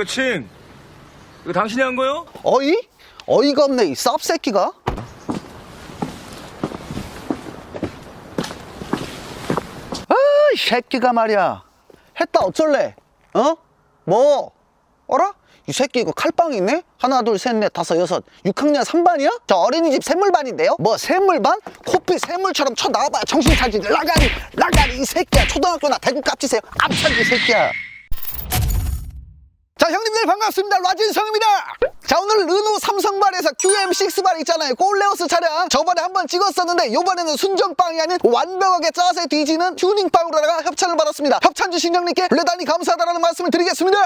이거 칭. 이거 당신이 한 거요? 어이? 어이가 없네 이 쌉새끼가 아이 새끼가 말이야 했다 어쩔래 어? 뭐? 어라? 이 새끼 이거 칼빵이 있네? 하나 둘 셋 넷 다섯 여섯 6학년 3반이야? 저 어린이집 샘물반인데요? 뭐 샘물반? 코피 샘물처럼 쳐나와봐야 정신 차리지 라가리 라가리 이 새끼야 초등학교나 대구 깝치세요 이 새끼야 자 형님들 반갑습니다. 라진성입니다. 자 오늘 르노 삼성발에서 QM6발 있잖아요. 꼴레오스 차량 저번에 한번 찍었었는데 요번에는 순정빵이 아닌 완벽하게 짜세 뒤지는 튜닝빵으로다가 협찬을 받았습니다. 협찬 주 신 형님께 대단히 감사하다는 말씀을 드리겠습니다.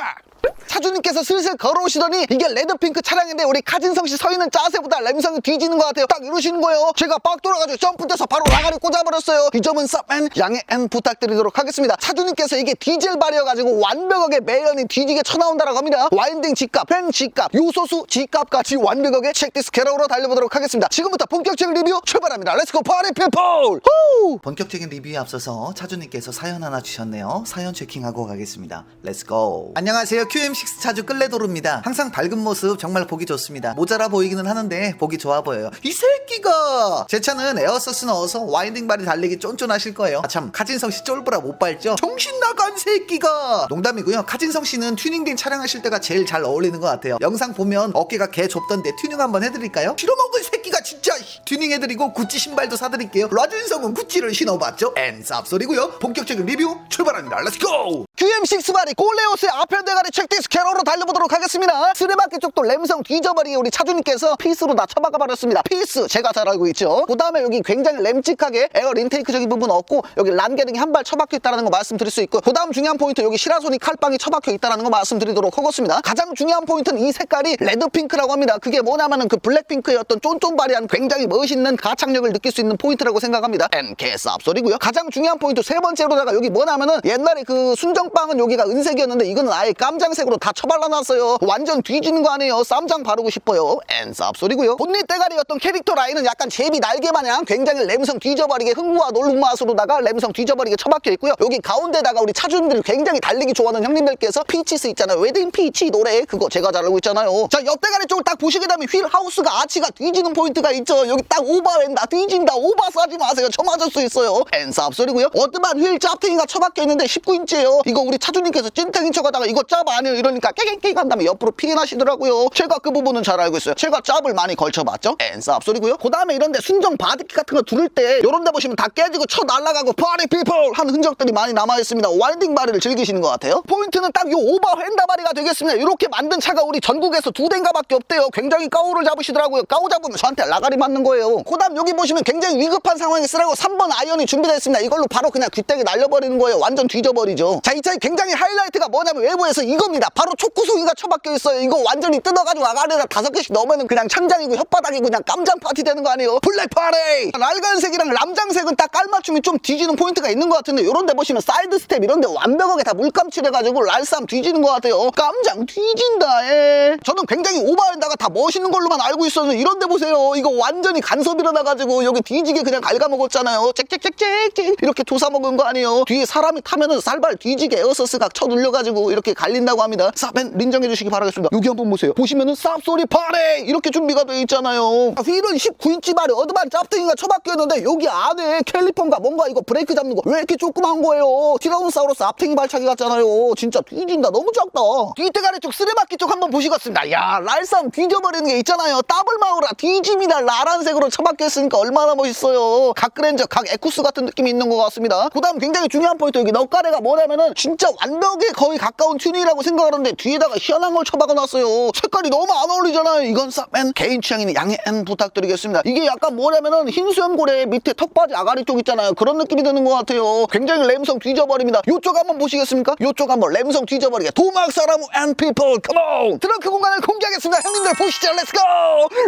차주님께서 슬슬 걸어오시더니 이게 레드핑크 차량인데 우리 카진성 씨 서 있는 짜세보다 램성이 뒤지는 것 같아요. 딱 이러시는 거예요. 제가 빡 돌아가지고 점프돼서 바로 라가리 꽂아버렸어요. 이 점은 쌉앤 양해 앤 부탁드리도록 하겠습니다. 차주님께서 이게 디젤 발이어가지고 완벽하게 매연이 뒤지게 쳐나온다 합니다 와인딩 G값, 팬 G값, 요소수 G값까지 완벽하게 체크디스 캐러로 달려보도록 하겠습니다 지금부터 본격적인 리뷰 출발합니다 렛츠고 파리 피플 후! 본격적인 리뷰에 앞서서 차주님께서 사연 하나 주셨네요. 사연 체킹하고 가겠습니다. 렛츠고. 안녕하세요. QM6 차주 끌레도루입니다. 항상 밝은 모습 정말 보기 좋습니다. 모자라 보이기는 하는데 보기 좋아 보여요. 이 새끼가! 제 차는 에어서스 넣어서 와인딩 발이 달리기 쫀쫀하실 거예요. 아 참, 카진성 씨 쫄보라 못 밟죠? 정신 나간 새끼가! 농담이고요. 카진성 씨는 튜닝된 차량 하실 때가 제일 잘 어울리는 것 같아요. 영상 보면 어깨가 개 좁던데 튜닝 한번 해드릴까요? 빌어먹은 새끼가 진짜 튜닝 해드리고 구찌 신발도 사드릴게요. 라준성은 구찌를 신어봤죠? 앤 쌉소리고요. 본격적인 리뷰 출발합니다. 렛츠고! QM6발이 꼴레오스의 앞에 대가리 체크디스 캐러로 달려보도록 하겠습니다. 스레바퀴 쪽도 램성 뒤져버리게 우리 차주님께서 피스로 다 처박아 버렸습니다. 피스 제가 잘 알고 있죠? 그 다음에 여기 굉장히 램직하게 에어 인테이크적인 부분 없고 여기 란게링이 한발 처박혀 있다는 거 말씀드릴 수 있고 그 다음 중요한 포인트 여기 시라소니 칼빵이 처박혀 있다는 거 말씀드리도록 하겠습니다. 가장 중요한 포인트는 이 색깔이 레드핑크라고 합니다. 그게 뭐냐면은 그 블랙핑크의 어떤 쫀쫀바리한 굉장히 멋있는 가창력을 느낄 수 있는 포인트라고 생각합니다. NK 쌉소리고요. 가장 중요한 포인트 세 번째로다가 여기 뭐냐면은 옛날에 그 순정 빵은 여기가 은색이었는데 이거는 아예 깜장색으로 다 처발라놨어요. 완전 뒤지는 거 아니에요. 쌈장 바르고 싶어요. N 쌉소리고요. 본닛 대가리 어떤 캐릭터 라인은 약간 제비 날개 마냥 굉장히 램성 뒤져버리게 흥부와 놀맛으로다가 램성 뒤져버리게 처박혀 있고요. 여기 가운데다가 우리 차주님들이 굉장히 달리기 좋아하는 형님들께서 피치스 있잖아요. 웨딩 피치 노래 그거 제가 잘 알고 있잖아요. 자 옆대가리 쪽을 딱 보시게 되면 휠 하우스가 아치가 뒤지는 포인트가 있죠. 여기 딱 오버랜다. 뒤진다. 오버 싸지 마세요. 저 맞을 수 있어요. N 쌉소리고요. 어드반 휠 짭탱이가 처박혀 있는데 19인치예요 이거 우리 차주님께서 찐탱인 척하다가 이거 짭 아니에요. 이러니까 깨갱깨갱 한 다음에 옆으로 피해나시더라고요. 제가 그 부분은 잘 알고 있어요. 제가 짭을 많이 걸쳐봤죠? 엔싸 앞소리고요. 그 다음에 이런데 순정 바디키 같은 거 두를 때 요런 데 보시면 다 깨지고 쳐 날아가고 파리 피플 한 흔적들이 많이 남아있습니다. 와인딩 바리를 즐기시는 것 같아요. 포인트는 딱 요 오버 핸다바리가 되겠습니다. 이렇게 만든 차가 우리 전국에서 두 대인가 밖에 없대요. 굉장히 까오를 잡으시더라고요. 까오 잡으면 저한테 라가리 맞는 거예요. 그 다음 여기 보시면 굉장히 위급한 상황에 쓰라고 3번 아이언이 준비되어 있습니다. 이걸로 바로 그냥 귀때기 날려버리는 거예요. 완전 뒤져버리죠. 자 이 차의 굉장히 하이라이트가 뭐냐면 외부에서 이겁니다. 바로 촉구송이가 처박혀 있어요. 이거 완전히 뜯어가지고 아가리에다 다섯 개씩 넣으면 그냥 천장이고 혓바닥이고 그냥 깜장 파티 되는 거 아니에요? 블랙 파레 날간색이랑 람장색은 딱 깔맞춤이 좀 뒤지는 포인트가 있는 것 같은데 요런 데 보시면 사이드 스텝 이런 데 완벽하게 다 물감칠해가지고 랄쌈 뒤지는 것 같아요. 깜장 뒤진다 에 저는 굉장히 오버핸다가 다 멋있는 걸로만 알고 있었는데 이런 데 보세요. 이거 완전히 간섭 일어나가지고 여기 뒤지게 그냥 갉아먹었잖아요. 짹짹짹짹짹! 이렇게 조사 먹은 거 아니에요? 뒤에 사람이 타면은 살발 뒤지게 에어서스가 쳐 눌려가지고 이렇게 갈린다고 합니다. 쌉엔 린정해 주시기 바라겠습니다. 여기 한번 보세요. 보시면은 쌉소리 파레 이렇게 준비가 되어 있잖아요. 아, 휠은 19인치 발에 어드반 짭등이가 처박혀있는데 여기 안에 캘리퍼인가 뭔가 이거 브레이크 잡는 거 왜 이렇게 조그만 거예요? 티라노사우루스 앞탱이 발차기 같잖아요. 진짜 뒤진다. 너무 작다. 뒤태가리 쪽 쓰레바퀴 쪽 한번 보시겠습니다. 야 랄쌈 뒤져버리는 게 있잖아요. 더블마우라 뒤집이다. 라란색으로 처박혀 있으니까 얼마나 멋있어요. 각 그랜저 각 에쿠스 같은 느낌이 있는 것 같습니다. 그 다음 굉장히 중요한 포인트 여기 넉가래가 뭐냐면은 진짜 완벽에 거의 가까운 튜닝이라고 생각하는데 뒤에다가 희한한 걸 처박아 놨어요. 색깔이 너무 안 어울리잖아요. 이건 쌉맨 개인 취향이니 양해 앤 부탁드리겠습니다. 이게 약간 뭐냐면은 흰 수염고래 밑에 턱바지 아가리 쪽 있잖아요. 그런 느낌이 드는 것 같아요. 굉장히 램성 뒤져버립니다. 요쪽 한번 보시겠습니까? 요쪽 한번 램성 뒤져버리게. 도막 사람 앤 피플 컴온 트렁크 공간을 공개하겠습니다. 형님들 보시죠. 렛츠고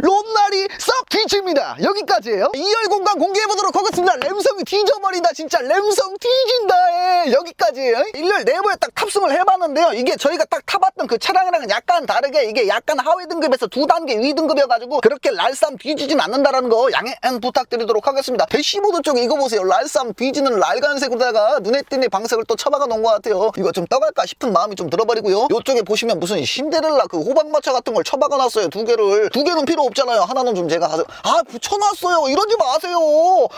롬날이 썩 뒤집니다. 여기까지예요. 2열 공간 공개해보도록 하겠습니다. 램성이 뒤져버린다. 진짜 램성 뒤진다 에. 여기까지예요. 1, 일렬 내부에 딱 탑승을 해봤는데요. 이게 저희가 딱 타봤던 그 차량이랑은 약간 다르게 이게 약간 하위 등급에서 두 단계 위 등급이어가지고 그렇게 랄쌈 뒤지진 않는다라는 거 양해 앤 부탁드리도록 하겠습니다. 대시보드 쪽에 이거 보세요. 랄쌈 뒤지는 랄간색으로다가 눈에 띄는 방석을 또 쳐박아 놓은 것 같아요. 이거 좀 떠갈까 싶은 마음이 좀 들어버리고요. 이쪽에 보시면 무슨 신데렐라 그 호박마차 같은 걸 쳐박아 놨어요. 두 개를. 두 개는 필요 없잖아요. 하나는 좀 제가 가서 아 붙여놨어요. 이러지 마세요.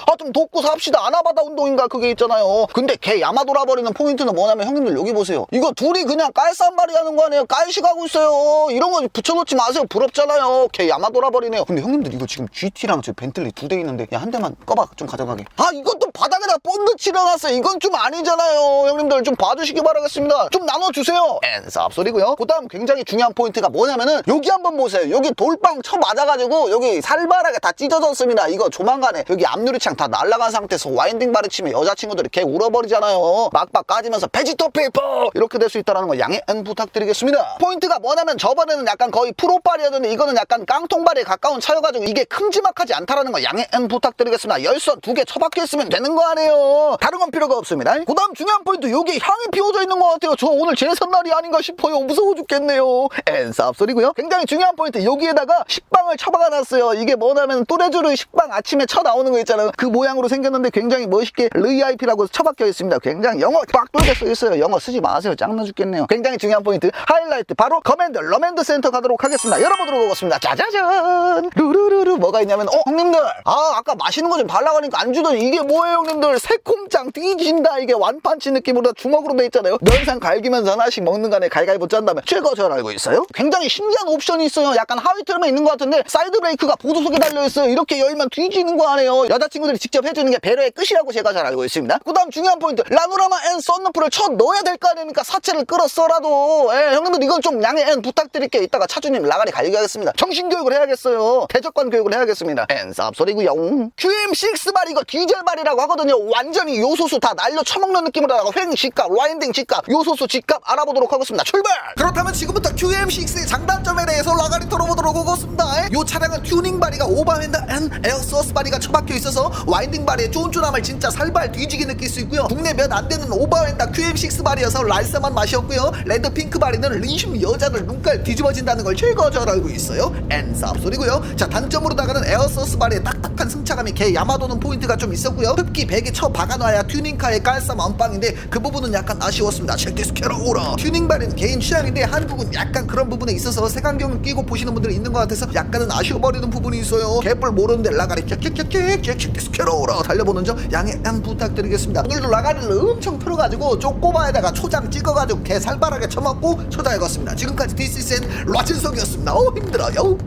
아 좀 돕고 삽시다. 아나바다 운동인가 그게 있잖아요. 근데 걔 야마 돌아 버리는 포인트는 뭐냐면 형님들 여기 보세요. 이거 둘이 그냥 깔쌈발이 하는 거 아니에요. 깔식하고 있어요. 이런 거 붙여놓지 마세요. 부럽잖아요. 걔 야마 돌아 버리네요. 근데 형님들 이거 지금 GT랑 저 벤틀리 두 대 있는데 야 한 대만 꺼봐 좀 가져가게. 아 이것도 바닥에다 본드 칠해놨어요. 이건 좀 아니잖아요. 형님들 좀 봐주시기 바라겠습니다. 좀 나눠주세요. 엔삽 소리고요. 그 다음 굉장히 중요한 포인트가 뭐냐면은 여기 한번 보세요. 여기 돌빵 쳐 맞아가지고 여기 살벌하게 다 찢어졌습니다. 이거 조만간에 여기 앞유리창 다 날라간 상태에서 와인딩 바리 치면 여자친구들이 개 울어버리잖아요. 막박 까지면서 베지터 페이퍼 이렇게 될 수 있다는 거 양해 은 부탁드리겠습니다. 포인트가 뭐냐면 저번에는 약간 거의 프로발이었는데 이거는 약간 깡통발에 가까운 차여가지고 이게 큼지막하지 않다라는 거 양해 은 부탁드리겠습니다. 열선 두 개 처박혀 있으면 되는 거 아니에요. 다른 건 필요가 없습니다. 그 다음 중요한 포인트 여기 향이 피워져 있는 것 같아요. 저 오늘 제삿날이 아닌가 싶어요. 무서워 죽겠네요. 엔삽 소리고요. 굉장히 중요한 포인트 여기에다가 식빵을 처박아 놨어요. 이게 뭐냐면 또레주르 식빵 아침에 쳐 나오는 거 있잖아요. 그 모양으로 생겼는데 굉장히 멋있게 르이아이피라고 처박혀 있습니다. 굉장히 영어 빡써 있어요. 영어 쓰지 마세요. 짱나 죽겠네요. 굉장히 중요한 포인트 하이라이트 바로 커맨드 러맨드 센터 가도록 하겠습니다. 열어보도록 하겠습니다. 짜자잔 루루루루 뭐가 있냐면 어 형님들 아 아까 맛있는 거 좀 발라가니까 안 주더니 이게 뭐예요 형님들 새콤짱 뒤진다 이게 완판치 느낌으로 주먹으로 돼 있잖아요. 면상 갈기면서 하나씩 먹는 간에 갈갈보 짠 다음에 최고 잘 알고 있어요. 굉장히 신기한 옵션이 있어요. 약간 하위 틀만 있는 것 같은데 사이드 브레이크가 보조석에 달려있어요. 이렇게 열면 뒤지는 거 아니에요. 여자친구들이 직접 해주는 게 배려의 끝이라고 제가 잘 알고 있습니다. 그 다음 중요한 포인트 라노라마 N 썬루프를 쳐 넣어야 될 거 아닙니까? 사채를 끌었어라도 예, 형님들 이건 좀 양해 N 부탁드릴게요. 이따가 차주님 라가리 갈기 하겠습니다. 정신교육을 해야겠어요. 대적관 교육을 해야겠습니다. N 쌉 소리고요. QM6발 이거 디젤발이라고 하거든요. 완전히 요소수 다 날려 처먹는 느낌으로다가 횡 집값, 와인딩 집값, 요소수 집값 알아보도록 하겠습니다. 출발! 그렇다면 지금부터 QM6의 장단점에 대해서 라가리 털어보도록 하겠습니다. 이 차량은 튜닝 바리가 오버핸드 앤 에어소스 바리가 처박혀 있어서 와인딩 바리의 쫀쫀함을 진짜 살발 뒤지게 느낄 수 있고요. 국내 몇 안 되는 오버핸드 QM6 바리여서 랄쌈한 맛이었고요. 레드 핑크 바리는 리슘 여자들 눈깔 뒤집어진다는 걸 제가 잘 알고 있어요. 앤쌉 소리고요. 자 단점으로다가는 에어소스 바리의 딱딱한 승차감이 개 야마도는 포인트가 좀 있었고요. 흡기 베개 쳐 박아놔야 튜닝카의 깔쌈 언빵인데 그 부분은 약간 아쉬웠습니다. 체크디스 캐러오라. 튜닝 바리는 개인 취향인데 한국은 약간 그런 부분에 있어서 색안경을 끼고 보시는 분들이 있는 것 같아서 약간은 아쉬워버리는 부분이 있어요. 개뿔 모르는데 라가리 짹짹짹짹 짹짹디스 캐러오라 달려보는 점 양해 양 부탁드리겠습니다. 오늘도 라가리를 엄청 틀어가지고 쪼 꼬바에다가 초장 찍어가지고 개 살벌하게 처먹고 초장해갔습니다. 지금까지 디스센 라진석이었습니다. 어 힘들어요.